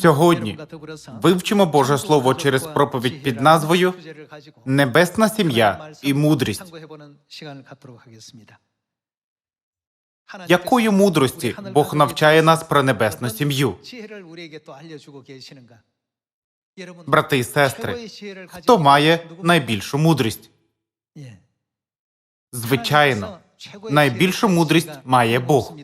Сьогодні вивчимо Боже Слово через проповідь під назвою Небесна сім'я і мудрість. Якої мудрості Бог навчає нас про небесну сім'ю? Брати і сестри, хто має найбільшу мудрість? Звичайно, найбільшу мудрість має Бог.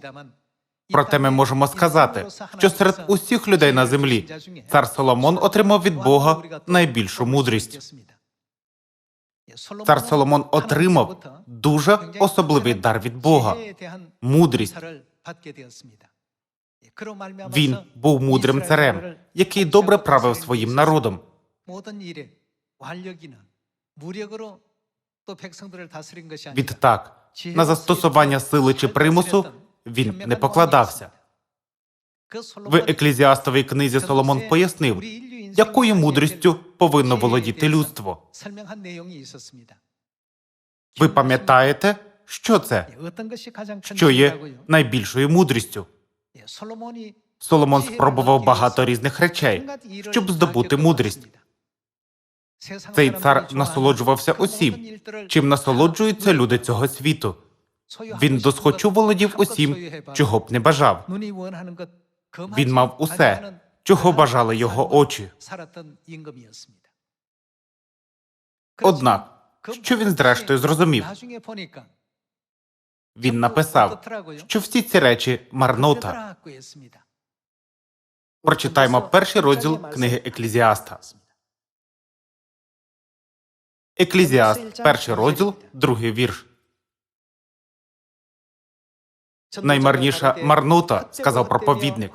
Проте ми можемо сказати, що серед усіх людей на землі цар Соломон отримав від Бога найбільшу мудрість. Цар Соломон отримав дуже особливий дар від Бога мудрість. Він був мудрим царем, який добре правив своїм народом. Відтак, на застосування сили чи примусу він не покладався. В еклезіастовій книзі Соломон пояснив, якою мудрістю повинно володіти людство. Ви пам'ятаєте, що це? Що є найбільшою мудрістю? Соломон спробував багато різних речей, щоб здобути мудрість. Цей цар насолоджувався усім, чим насолоджуються люди цього світу. Він досхочу володів усім, чого б не бажав. Він мав усе, чого бажали його очі. Однак, що він зрештою зрозумів? Він написав, що всі ці речі марнота. Прочитаймо перший розділ книги Еклізіаста. Еклізіаст, перший розділ, другий вірш. Наймарніша марнота, сказав проповідник.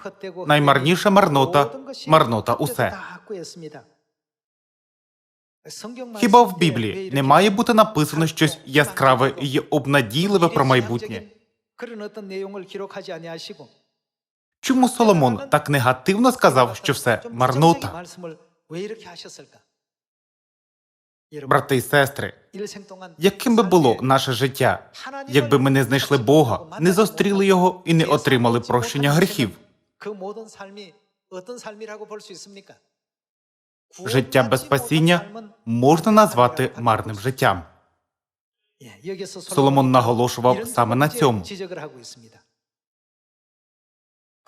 Наймарніша марнота, марнота усе. Хіба в Біблії не має бути написано щось яскраве і обнадійливе про майбутнє? Чому Соломон так негативно сказав, що все марнота? Брати і сестри, яким би було наше життя, якби ми не знайшли Бога, не зустріли його і не отримали прощення гріхів? Життя без спасіння можна назвати марним життям. Соломон наголошував саме на цьому.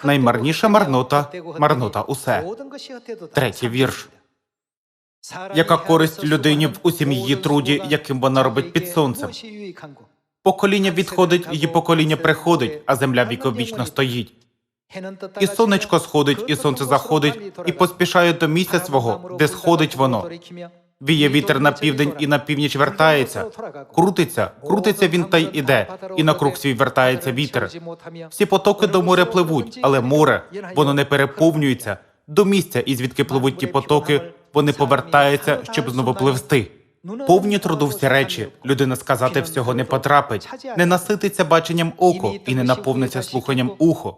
Наймарніша марнота марнота усе. Третій вірш. Яка користь людині в усім її труді, яким вона робить під сонцем? Покоління відходить, її покоління приходить, а земля віковічно стоїть. І сонечко сходить, і сонце заходить, і поспішає до місця свого, де сходить воно. Віє вітер на південь і на північ вертається. Крутиться, крутиться він та й іде, і на круг свій вертається вітер. Всі потоки до моря пливуть, але море воно не переповнюється. До місця, і звідки пливуть ті потоки, вони повертаються, щоб знову пливсти. Повні труду всі речі, людина сказати всього не потрапить, не насититься баченням око і не наповниться слуханням ухо.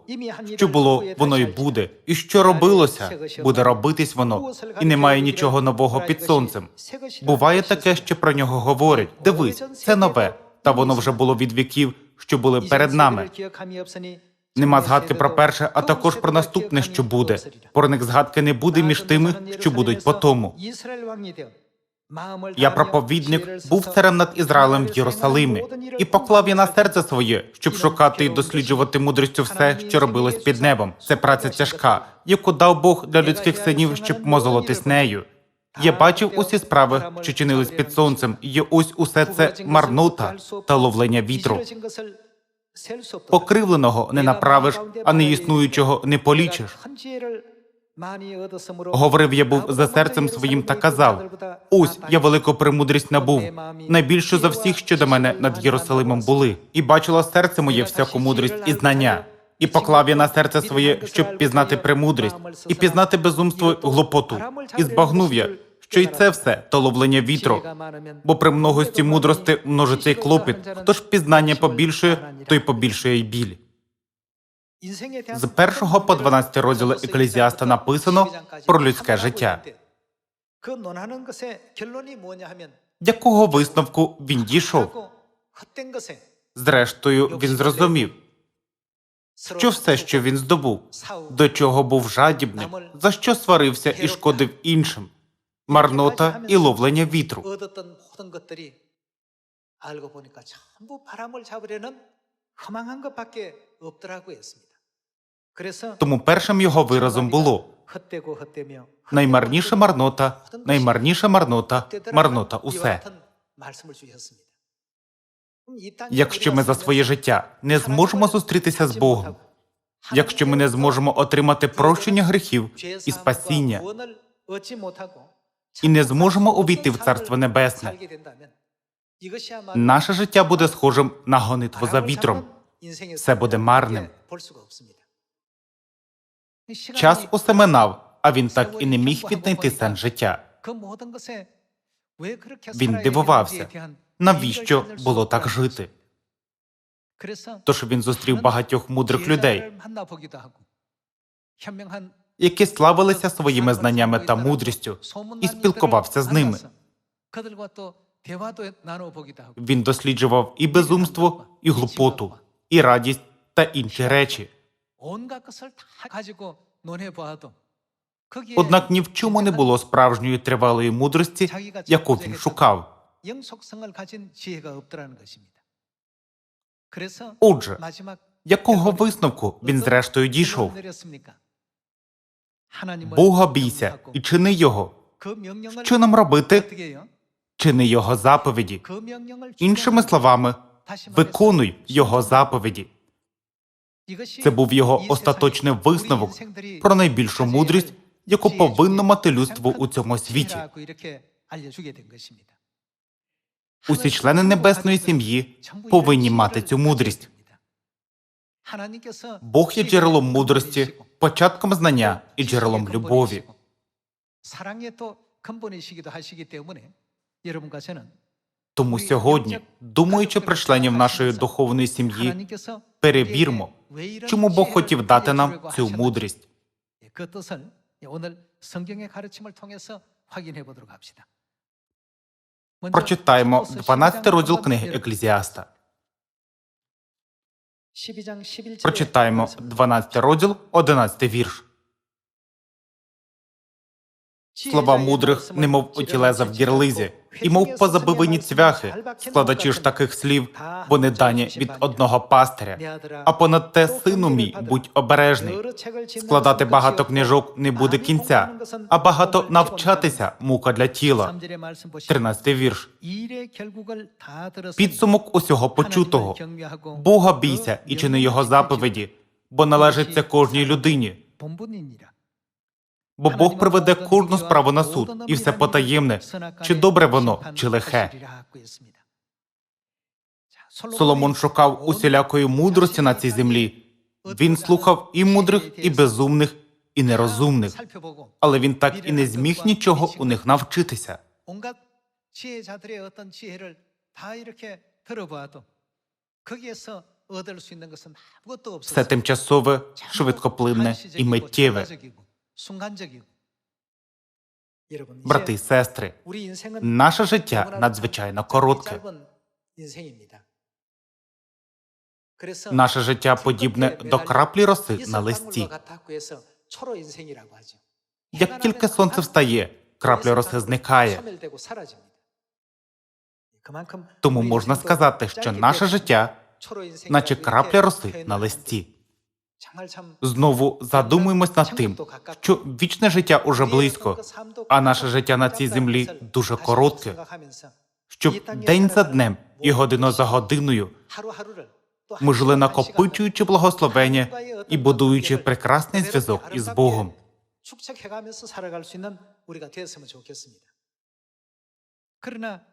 Що було, воно й буде, і що робилося, буде робитись воно, і немає нічого нового під сонцем. Буває таке, що про нього говорять. Дивись, це нове, та воно вже було від віків, що були перед нами. Нема згадки про перше, а також про наступне, що буде. Про них згадки не буде між тими, що будуть по тому. Я проповідник був царем над Ізраїлем в Єрусалимі і поклав я на серце своє, щоб шукати і досліджувати мудрістю все, що робилось під небом. Це праця тяжка, яку дав Бог для людських синів, щоб мозолотись нею. Я бачив усі справи, що чинились під сонцем, і ось усе це марнота та ловлення вітру. Покривленого не направиш, а неіснуючого не полічиш. Говорив я був за серцем своїм та казав: ось я велику премудрість набув, найбільшу за всіх, що до мене над Єрусалимом були, і бачило серце моє всяку мудрість і знання. І поклав я на серце своє, щоб пізнати премудрість, і пізнати безумство й глупоту. І збагнув я, що й це все то ловлення вітру. Бо при многості мудрости множиться й клопіт. Хто ж пізнання побільшує, той побільшує й біль. З першого по 12 розділи Еклезіаста написано про людське життя. Якого висновку він дійшов? Зрештою, він зрозумів, що все, що він здобув, до чого був жадібним, за що сварився і шкодив іншим, марнота і ловлення вітру. Тому першим його виразом було наймарніша марнота, наймарніша марнота, марнота усе. Якщо ми за своє життя не зможемо зустрітися з Богом, якщо ми не зможемо отримати прощення гріхів і спасіння, і не зможемо увійти в Царство Небесне, наше життя буде схожим на гонитву за вітром. Все буде марним. Час усе минав, а він так і не міг віднайти сенс життя. Він дивувався, Навіщо було так жити? Тож він зустрів багатьох мудрих людей, які славилися своїми знаннями та мудрістю, і спілкувався з ними. Він досліджував і безумство, і глупоту, і радість та інші речі. Однак ні в чому не було справжньої тривалої мудрості, яку він шукав. Отже, якого висновку він зрештою дійшов? Бога бійся і чини його. Що нам робити? Чини його заповіді. Іншими словами, виконуй його заповіді. Це був його остаточний висновок про найбільшу мудрість, яку повинно мати людство у цьому світі. Усі члени небесної сім'ї повинні мати цю мудрість. Бог є джерелом мудрості, початком знання і джерелом любові. Тому сьогодні, думаючи про членів нашої духовної сім'ї, перебірмо, чому Бог хотів дати нам цю мудрість. Прочитаємо 12 розділ книги Еклезіаста. Прочитаємо 12 розділ, 11 вірш. Слова мудрих, немов отілеза в гірлизі, і мов позабивані цвяхи, складачі ж таких слів, вони дані від одного пастиря. А понад те, сину мій, будь обережний. Складати багато книжок не буде кінця, а багато навчатися мука для тіла. 13 вірш. Підсумок усього почутого. Бога бійся і чини його заповіді, бо належить це кожній людині бо Бог приведе кожну справу на суд і все потаємне, чи добре воно, чи лихе. Соломон шукав усілякої мудрості на цій землі. Він слухав і мудрих, і безумних, і нерозумних, але він так і не зміг нічого у них навчитися. Все тимчасове, швидкоплинне і миттєве. Брати і сестри, наше життя надзвичайно коротке. Наше життя подібне до краплі роси на листі. Як тільки сонце встає, крапля роси зникає. Тому можна сказати, що наше життя, наче крапля роси на листі. Знову задумуємось над тим, що вічне життя уже близько, а наше життя на цій землі дуже коротке. Щоб день за днем і година за годиною. Ми жили накопичуючи благословення і будуючи прекрасний зв'язок із Богом.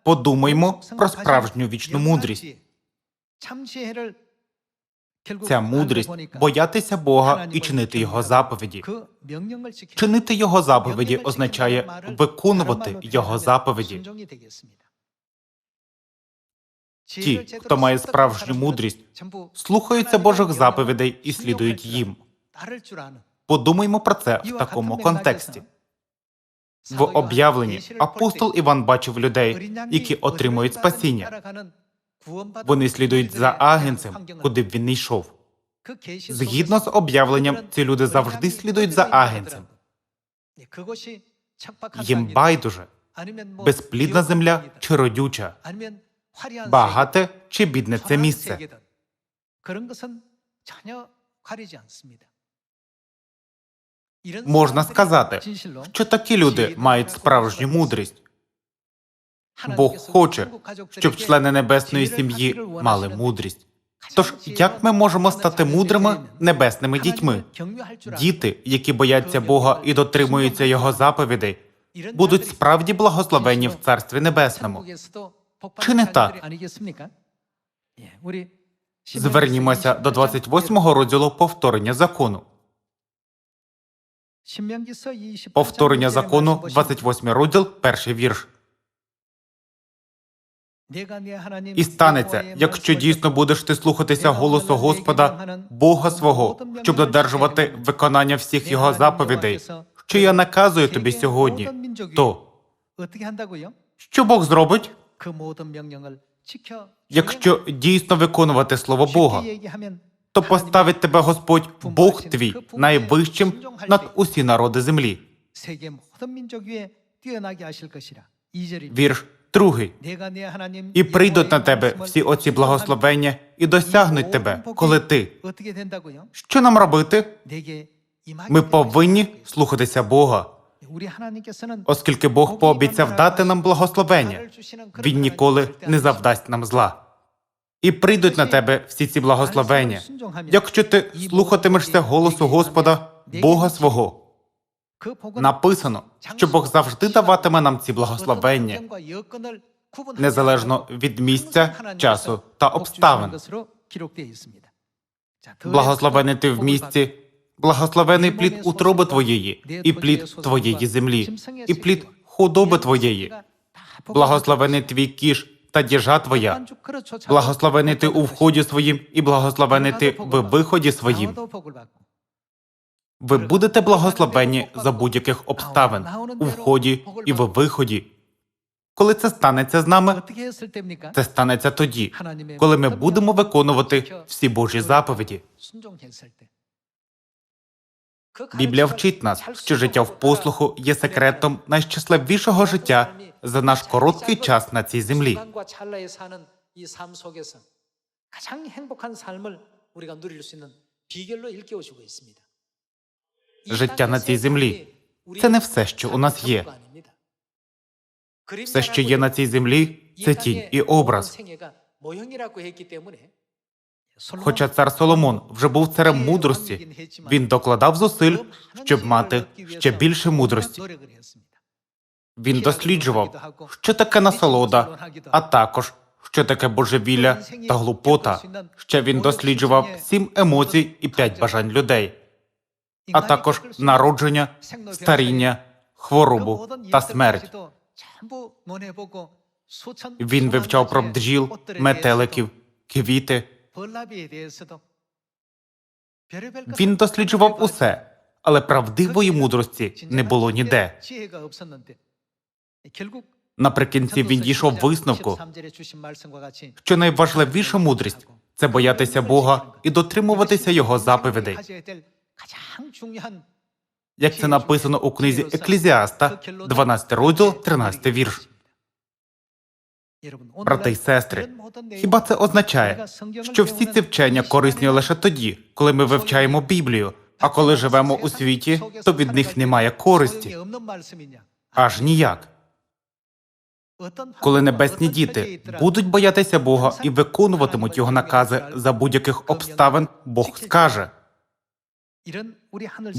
Подумаймо про справжню вічну мудрість. Ця мудрість боятися Бога і чинити Його заповіді. Чинити Його заповіді означає виконувати Його заповіді. Ті, хто має справжню мудрість, слухаються Божих заповідей і слідують їм. Подумаймо про це в такому контексті. В об'явленні апостол Іван бачив людей, які отримують спасіння. Вони слідують за агенцем, куди б він не йшов. Згідно з об'явленням, ці люди завжди слідують за агенцем. Їм байдуже безплідна земля чи родюча, багате чи бідне це місце. Можна сказати, що такі люди мають справжню мудрість. Бог хоче, щоб члени небесної сім'ї мали мудрість. Тож як ми можемо стати мудрими небесними дітьми? Діти, які бояться Бога і дотримуються Його заповідей, будуть справді благословені в царстві небесному. Чи не так? Звернімося до 28-го розділу повторення закону. Повторення закону, 28 розділ, перший вірш. І станеться, якщо дійсно будеш ти слухатися голосу Господа, Бога свого, щоб додержувати виконання всіх його заповідей, що я наказую тобі сьогодні, то що Бог зробить? Якщо дійсно виконувати слово Бога, то поставить тебе Господь, Бог твій, найвищим над усі народи землі. Вірш другий і прийдуть на тебе всі оці благословення і досягнуть тебе, коли ти що нам робити? Ми повинні слухатися Бога. Оскільки Бог пообіцяв дати нам благословення, він ніколи не завдасть нам зла. І прийдуть на тебе всі ці благословення, якщо ти слухатимешся голосу Господа, Бога свого. Написано, що Бог завжди даватиме нам ці благословення, незалежно від місця, часу та обставин. Благословений ти в місті, благословений плід утроби твоєї, і плід твоєї землі, і плід худоби твоєї, благословений твій кіш та діжа твоя, благословений ти у вході своїм, і благословений ти в виході своїм. Ви будете благословені за будь-яких обставин у вході і в виході. Коли це станеться з нами, це станеться тоді, коли ми будемо виконувати всі Божі заповіді. Біблія вчить нас, що життя в послуху є секретом найщасливішого життя за наш короткий час на цій землі. 순간과 찰나에 사는 이 삶 속에서 가장 행복한 삶을 우리가 누릴 수 있는 비결로 일깨워주고 있습니다. життя на цій землі. Це не все, що у нас є. Все, що є на цій землі, це тінь і образ. Хоча цар Соломон вже був царем мудрості, він докладав зусиль, щоб мати ще більше мудрості. Він досліджував, що таке насолода, а також що таке божевілля та глупота. Ще він досліджував сім емоцій і п'ять бажань людей а також народження, старіння, хворобу та смерть. Він вивчав про бджіл, метеликів, квіти. Він досліджував усе, але правдивої мудрості не було ніде. Наприкінці він дійшов висновку, що найважливіша мудрість це боятися Бога і дотримуватися Його заповідей, як це написано у книзі Еклезіаста, 12 розділ, 13 вірш. Брати й сестри, хіба це означає, що всі ці вчення корисні лише тоді, коли ми вивчаємо Біблію, а коли живемо у світі, то від них немає користі? Аж ніяк. Коли небесні діти будуть боятися Бога і виконуватимуть його накази за будь-яких обставин, Бог скаже: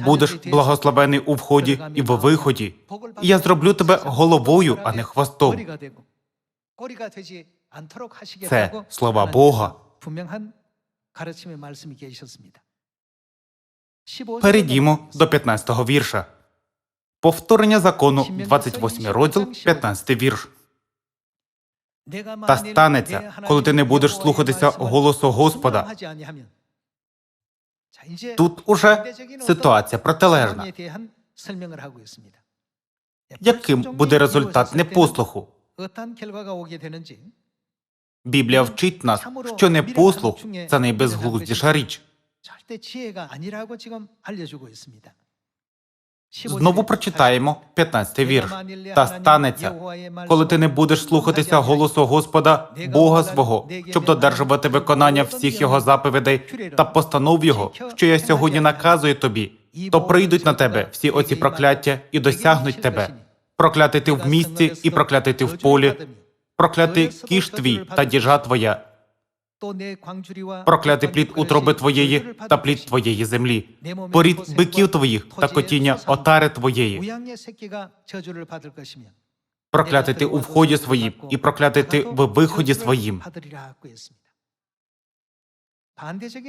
будеш благословений у вході і в виході, і я зроблю тебе головою, а не хвостом. Це слова Бога. Перейдімо до 15-го вірша. Повторення закону, 28 розділ, 15 вірш. Та станеться, коли ти не будеш слухатися голосу Господа. Тут уже ситуація протилежна. Яким буде результат непослуху? Біблія вчить нас, що непослух – це найбезглуздіша річ. 절대 지혜가 아니라고 지금 알려주고 있습니다. Знову прочитаємо 15 вірш. Та станеться, коли ти не будеш слухатися голосу Господа, Бога свого, щоб додержувати виконання всіх його заповідей та постанов його, що я сьогодні наказую тобі, то прийдуть на тебе всі оці прокляття і досягнуть тебе. Проклятий ти в місті і проклятий ти в полі, проклятий кіш твій та діжа твоя, проклятий плід утроби твоєї та плід твоєї землі, порід биків твоїх та котіння отари твоєї. Проклятий ти у вході своїм і проклятий ти в виході своїм.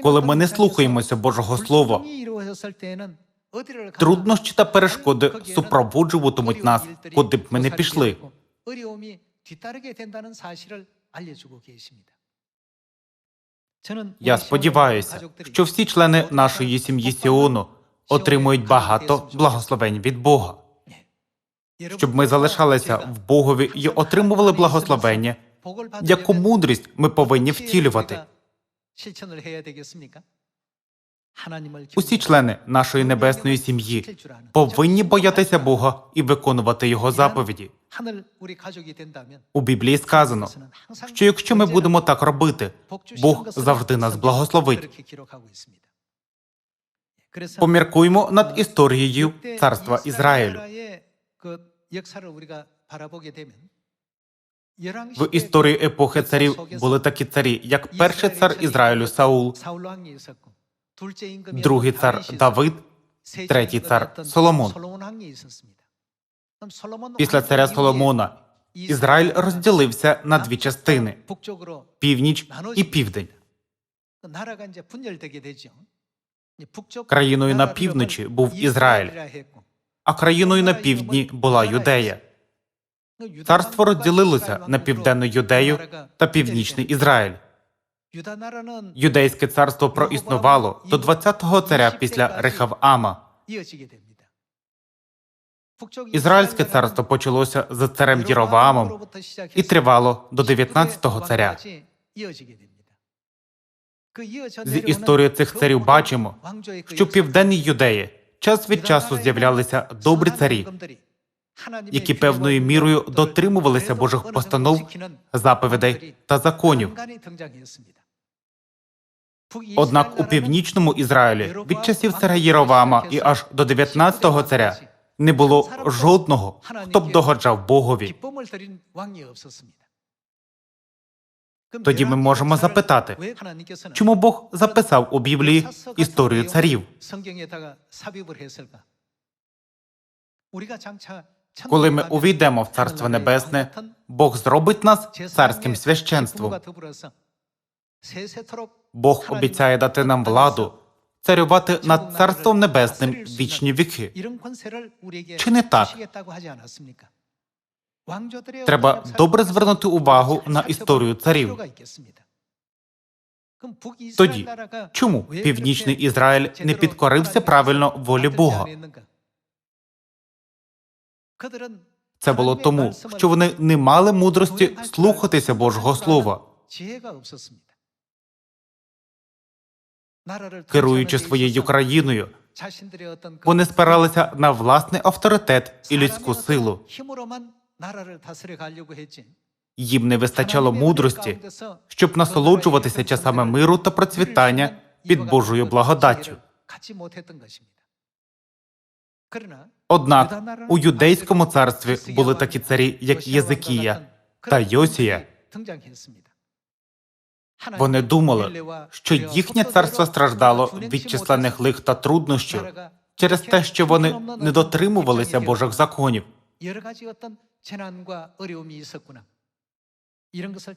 Коли ми не слухаємося Божого Слова, труднощі та перешкоди супроводжуватимуть нас, куди б ми не пішли. Я сподіваюся, що всі члени нашої сім'ї Сіону отримують багато благословень від Бога, щоб ми залишалися в Богові і отримували благословення, яку мудрість ми повинні втілювати. Усі члени нашої небесної сім'ї повинні боятися Бога і виконувати Його заповіді. У Біблії сказано, що якщо ми будемо так робити, Бог завжди нас благословить. Поміркуймо над історією царства Ізраїлю. В історії епохи царів були такі царі, як перший цар Ізраїлю Саул, другий цар Давид, третій цар Соломон. Після царя Соломона Ізраїль розділився на дві частини північ і південь. Країною на півночі був Ізраїль, А країною на півдні була Юдея. Царство розділилося на південну Юдею та північний Ізраїль. Юдейське царство проіснувало до 20-го царя після Рехавама. Ізраїльське царство почалося з царем Єроваамом і тривало до 19-го царя. З історії цих царів бачимо, що в південній Юдеї час від часу з'являлися добрі царі, які певною мірою дотримувалися Божих постанов, заповідей та законів. Однак у північному Ізраїлі від часів царя Єровама і аж до 19-го царя не було жодного, хто б догоджав Богові. Тоді ми можемо запитати, Чому Бог записав у Біблії історію царів? Коли ми увійдемо в Царство Небесне, Бог зробить нас царським священством. Бог обіцяє дати нам владу, царювати над царством небесним вічні віки. Чи не так? Треба добре звернути увагу на історію царів. Тоді, Чому північний Ізраїль не підкорився правильно волі Бога? Це було тому, що вони не мали мудрості слухатися Божого Слова. Керуючи своєю країною, вони спиралися на власний авторитет і людську силу. Їм не вистачало мудрості, щоб насолоджуватися часами миру та процвітання під Божою благодаттю. Однак у юдейському царстві були такі царі, як Єзикія та Йосія. Вони думали, що їхнє царство страждало від численних лих та труднощів через те, що вони не дотримувалися Божих законів.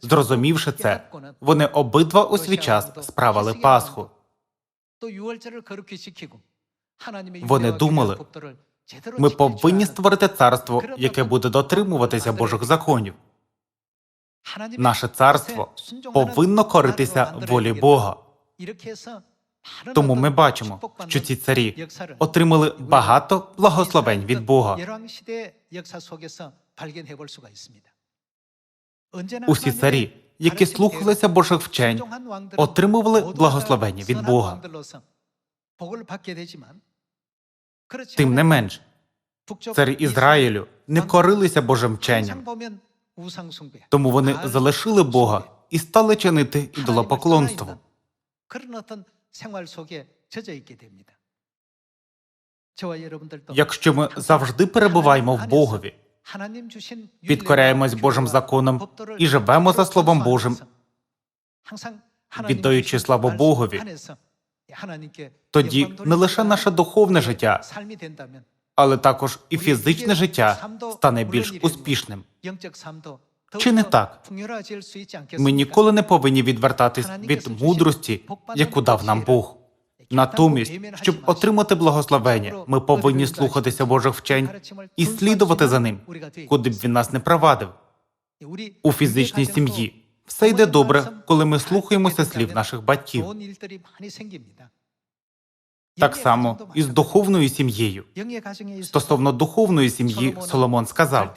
Зрозумівши це, вони обидва у свій час справили Пасху. Вони думали, Ми повинні створити царство, яке буде дотримуватися Божих законів. Наше царство повинно коритися волі Бога. Тому ми бачимо, що ці царі отримали багато благословень від Бога. Усі царі, які слухалися Божих вчень, отримували благословення від Бога. Тим не менш, царі Ізраїлю не корилися Божим вченням. Тому вони залишили Бога і стали чинити ідолопоклонство. Якщо ми завжди перебуваємо в Богові, підкоряємось Божим законом і живемо за Словом Божим, віддаючи славу Богові, тоді не лише наше духовне життя але також і фізичне життя стане більш успішним. Чи не так? Ми ніколи не повинні відвертатись від мудрості, яку дав нам Бог. Натомість, щоб отримати благословення, ми повинні слухатися Божих вчень і слідувати за ним, куди б він нас не провадив. У фізичній сім'ї все йде добре, коли ми слухаємося слів наших батьків. Так само і з духовною сім'єю. Стосовно духовної сім'ї, Соломон сказав,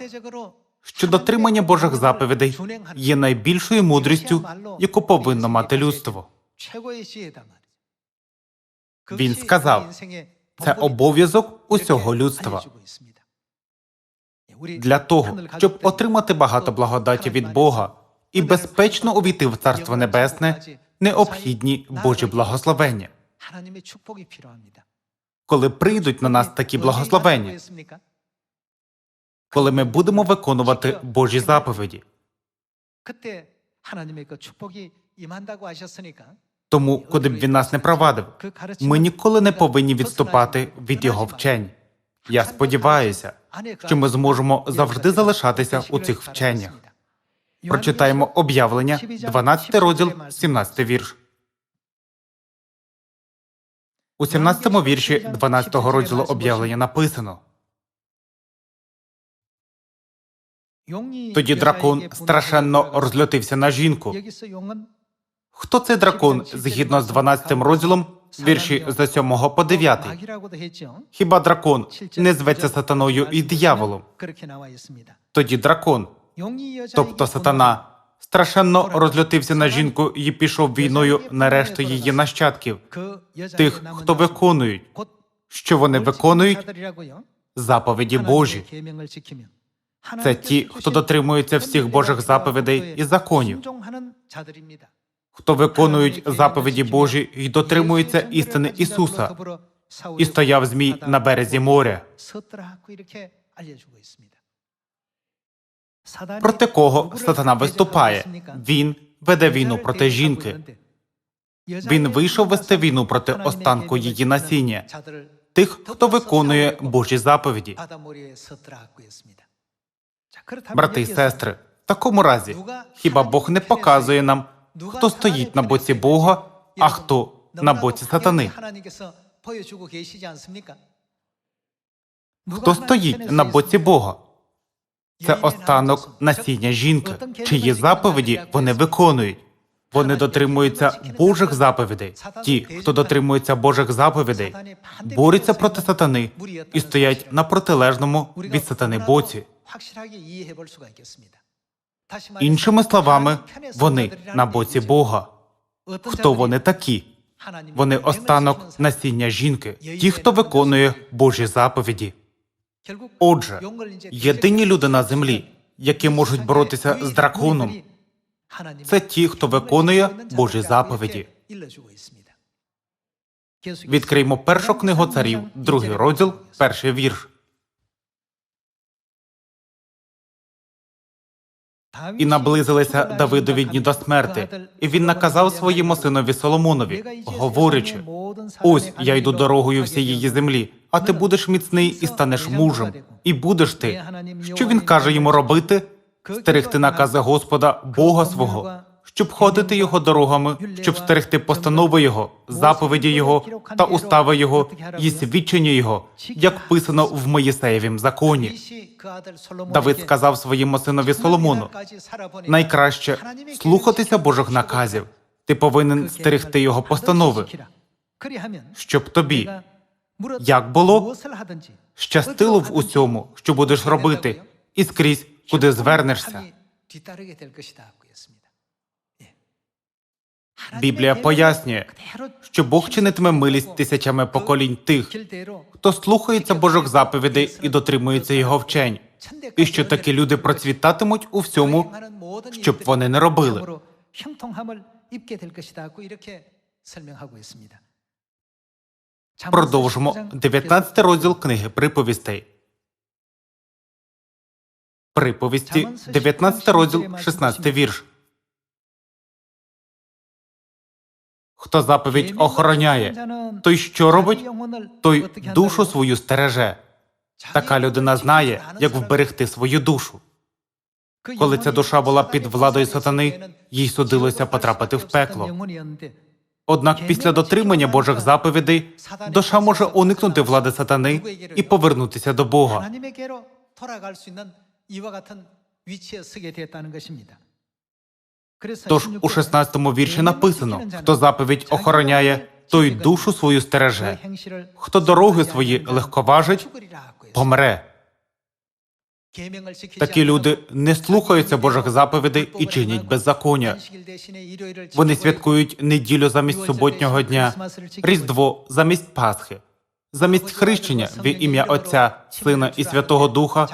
що дотримання Божих заповідей є найбільшою мудрістю, яку повинно мати людство. Він сказав, Це обов'язок усього людства. Для того, щоб отримати багато благодаті від Бога і безпечно увійти в Царство Небесне, необхідні Божі благословення. Коли прийдуть на нас такі благословення, коли ми будемо виконувати Божі заповіді, тому куди б він нас не провадив, ми ніколи не повинні відступати від його вчень. Я сподіваюся, що ми зможемо завжди залишатися у цих вченнях. Прочитаємо об'явлення, 12 розділ, 17 вірш. У 17 вірші 12 розділу об'явлення написано: Тоді дракон страшенно розлютився на жінку. Хто цей дракон згідно з 12 розділом, вірші з 7 по 9? Хіба дракон не зветься сатаною і дияволом? Тоді дракон, тобто сатана, страшенно розлютився на жінку і пішов війною на решту її нащадків, тих, хто виконують, що вони виконують заповіді Божі. Це ті, хто дотримується всіх Божих заповідей і законів, хто виконують заповіді Божі і дотримуються істини Ісуса, і стояв змій на березі моря. Проти кого сатана виступає? Він веде війну проти жінки. Він вийшов вести війну проти останку її насіння, тих, хто виконує Божі заповіді. Брати і сестри, в такому разі, хіба Бог не показує нам, хто стоїть на боці Бога, а хто на боці сатани? Хто стоїть на боці Бога? Це останок насіння жінки, чиї заповіді вони виконують. Вони дотримуються Божих заповідей. Ті, хто дотримується Божих заповідей, борються проти сатани і стоять на протилежному від сатани боці. Іншими словами, вони на боці Бога. Хто вони такі? Вони останок насіння жінки, ті, хто виконує Божі заповіді. Отже, єдині люди на землі, які можуть боротися з драконом, це ті, хто виконує Божі заповіді. Відкриємо першу книгу царів, другий розділ, перший вірш. І наблизилися Давидові дні до смерти, і він наказав своєму синові Соломонові, говорячи: Ось я йду дорогою всієї землі, а ти будеш міцний і станеш мужем, і будеш ти. Що він каже йому робити? Стерегти накази Господа, Бога свого, щоб ходити його дорогами, щоб стерегти постанови Його, заповіді Його та устави Його і свідчення Його, як писано в Моїсеєвім законі. Давид сказав своєму синові Соломону: найкраще слухатися Божих наказів. Ти повинен стерегти його постанови, щоб тобі, як було, щастило в усьому, що будеш робити, і скрізь, куди звернешся. Біблія пояснює, що Бог чинитиме милість тисячами поколінь тих, хто слухається Божих заповідей і дотримується його вчень, і що такі люди процвітатимуть у всьому, щоб вони не робили. Продовжимо 19 розділ книги приповістей. Приповісті, 19 розділ, 16 вірш. Хто заповідь охороняє, той що робить, той душу свою стереже. Така людина знає, як вберегти свою душу. Коли ця душа була під владою сатани, їй судилося потрапити в пекло. Однак після дотримання Божих заповідей душа може уникнути влади сатани і повернутися до Бога. Тож у 16-му вірші написано: хто заповідь охороняє, той душу свою стереже. Хто дороги свої легковажить, помре. Такі люди не слухаються Божих заповідей і чинять беззаконня. Вони святкують неділю замість суботнього дня, Різдво замість Пасхи, замість хрещення в ім'я Отця, Сина і Святого Духа.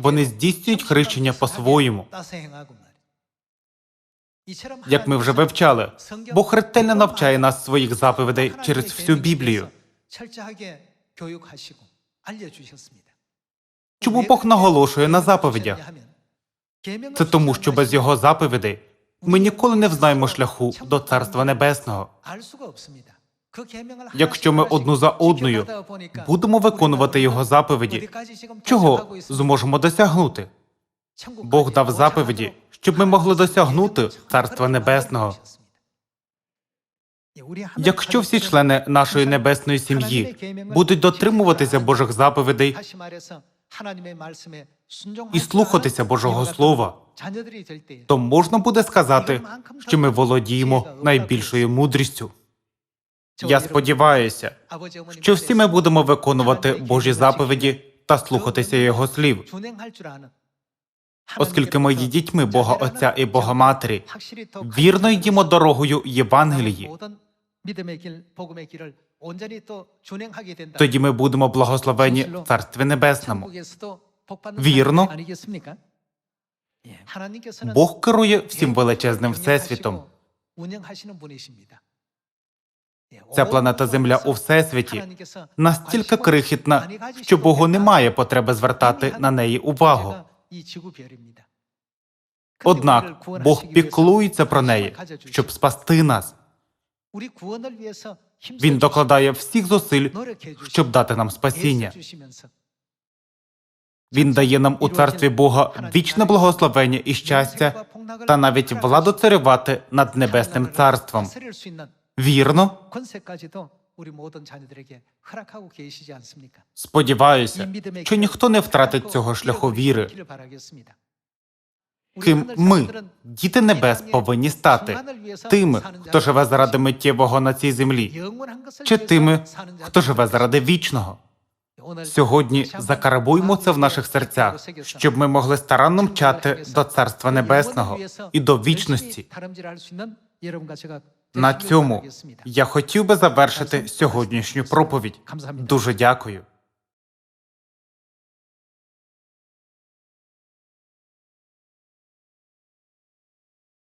Вони здійснюють хрещення по-своєму. Як ми вже вивчали, Бог ретельно навчає нас своїх заповідей через всю Біблію. Чому Бог наголошує на заповідях? Це тому, що без його заповідей ми ніколи не взнаємо шляху до Царства Небесного. Якщо ми одну за одною будемо виконувати його заповіді, чого зможемо досягнути? Бог дав заповіді, щоб ми могли досягнути Царства Небесного. Якщо всі члени нашої небесної сім'ї будуть дотримуватися Божих заповідей і слухатися Божого Слова, то можна буде сказати, що ми володіємо найбільшою мудрістю. Я сподіваюся, що всі ми будемо виконувати Божі заповіді та слухатися Його слів, оскільки ми є дітьми Бога Отця і Бога Матері, вірно йдімо дорогою Євангелії. Тоді ми будемо благословені в Царстві Небесному. Вірно. Бог керує всім величезним всесвітом. Ця планета Земля у всесвіті настільки крихітна, що Богу немає потреби звертати на неї увагу. Однак Бог піклується про неї, щоб спасти нас. Він докладає всіх зусиль, щоб дати нам спасіння. Він дає нам у царстві Бога вічне благословення і щастя, та навіть владу царювати над небесним царством. Вірно, Сподіваюся, що ніхто не втратить цього шляху віри. Ким ми, діти небес, повинні стати тими, хто живе заради миттєвого на цій землі, чи тими, хто живе заради вічного. Сьогодні закарабуймо це в наших серцях, щоб ми могли старанно мчати до Царства Небесного і до вічності. На цьому я хотів би завершити сьогоднішню проповідь. Дуже дякую.